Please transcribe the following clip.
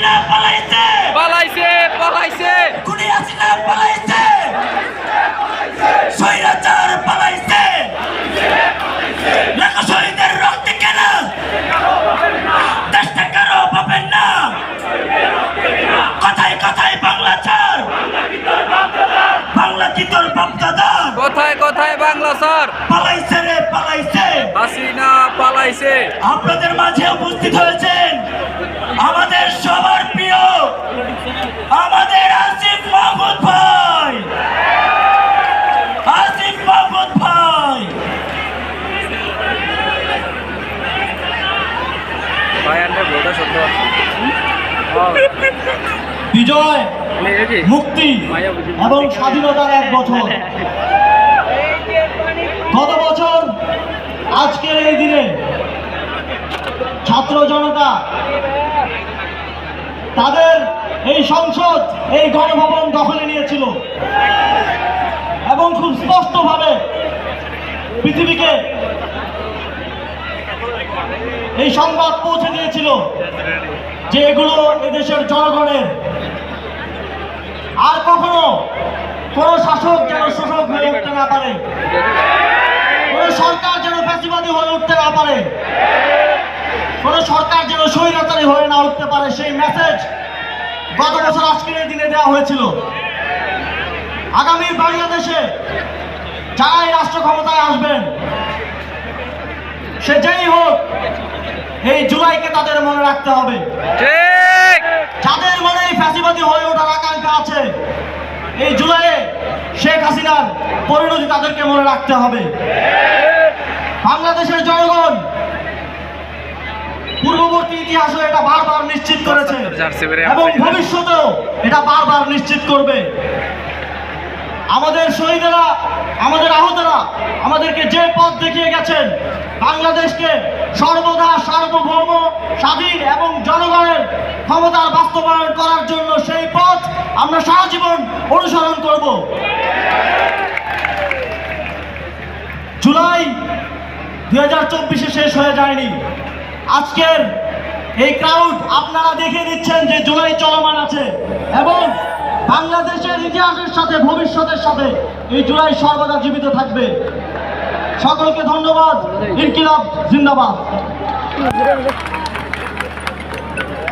হাসিনা পালাইছে। পালাইছে পালাইছে। খুনি হাসিনা পালাইছে। স্বৈরাচার পালাইছে। লাখো শহীদের রক্তে কেন। দেশটা কারও পাবেন না। কথায় কথায় বাংলা ছাড়। বাংলা কি তোর বাপদাদার? কোথায় কোথায় বাংলা স্যার আপনাদের মাঝে উপস্থিত হয়েছেন আমাদের সবার প্রিয় আমাদের আসিফ মাহমুদ ভাই। আসিফ মাহমুদ ভাই। বিজয় মুক্তি এবং স্বাধীনতার এক বছর গত বছর আজকের এই দিনে ছাত্র জনতা, তাদের এই সংসদ, এই গণভবন দখলে নিয়েছিল। এবং খুব স্পষ্টভাবে পৃথিবীকে এই সংবাদ পৌঁছে দিয়েছিল যে এগুলো এদেশের জনগণের। আর কখনো কোন শাসক যেন শোষক হয়ে উঠতে না পারে, কোন সরকার যেন ফ্যাসিবাদী হয়ে উঠতে না পারে। কোন সরকার যেন স্বৈরাচারী হয়ে না উঠতে পারে সেই মেসেজ গত বছর আজকের এই দিনে দেওয়া হয়েছিল। আগামী বাংলাদেশে যারাই রাষ্ট্র ক্ষমতায় আসবেন সে যেই হোক এই জুলাইকে তাদের মনে রাখতে হবে। যাদের মনে এই ফ্যাসিবাদী হয়ে ওঠার আকাঙ্ক্ষা আছে এই জুলাইয়ে শেখ হাসিনার পরিণতি তাদেরকে মনে রাখতে হবে। বাংলাদেশের জনগণ পূর্ববর্তী ইতিহাসও এটা বারবার নিশ্চিত করেছে। এবং ভবিষ্যতেও এটা বারবার নিশ্চিত করবে। আমাদের শহীদেরা আমাদের আহতরা আমাদেরকে যে পথ দেখিয়ে গেছেন বাংলাদেশকে সর্বদা সার্বভৌম স্বাধীন এবং জনগণের ক্ষমতার বাস্তবায়ন করার জন্য সেই পথ আমরা সারা জীবন অনুসরণ করব। জুলাই দুই হাজার চব্বিশে শেষ হয়ে যায়নি। আজকের এই ক্রাউড আপনারা দেখে দিচ্ছেন যে জুলাই চলমান আছে এবং বাংলাদেশের ইতিহাসের সাথে ভবিষ্যতের সাথে এই জুলাই সর্বদা জীবিত থাকবে। সকলকে ধন্যবাদ। ইনকিলাব, জিন্দাবাদ।